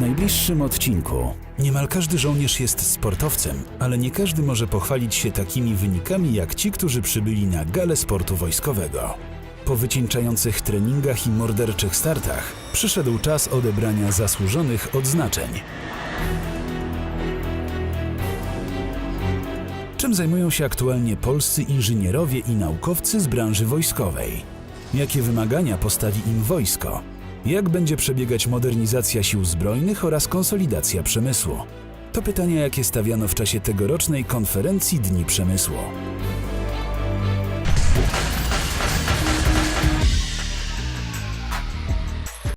najbliższym odcinku. Niemal każdy żołnierz jest sportowcem, ale nie każdy może pochwalić się takimi wynikami jak ci, którzy przybyli na galę sportu wojskowego. Po wycieńczających treningach i morderczych startach przyszedł czas odebrania zasłużonych odznaczeń. Czym zajmują się aktualnie polscy inżynierowie i naukowcy z branży wojskowej? Jakie wymagania postawi im wojsko? Jak będzie przebiegać modernizacja sił zbrojnych oraz konsolidacja przemysłu? To pytania, jakie stawiano w czasie tegorocznej konferencji Dni Przemysłu.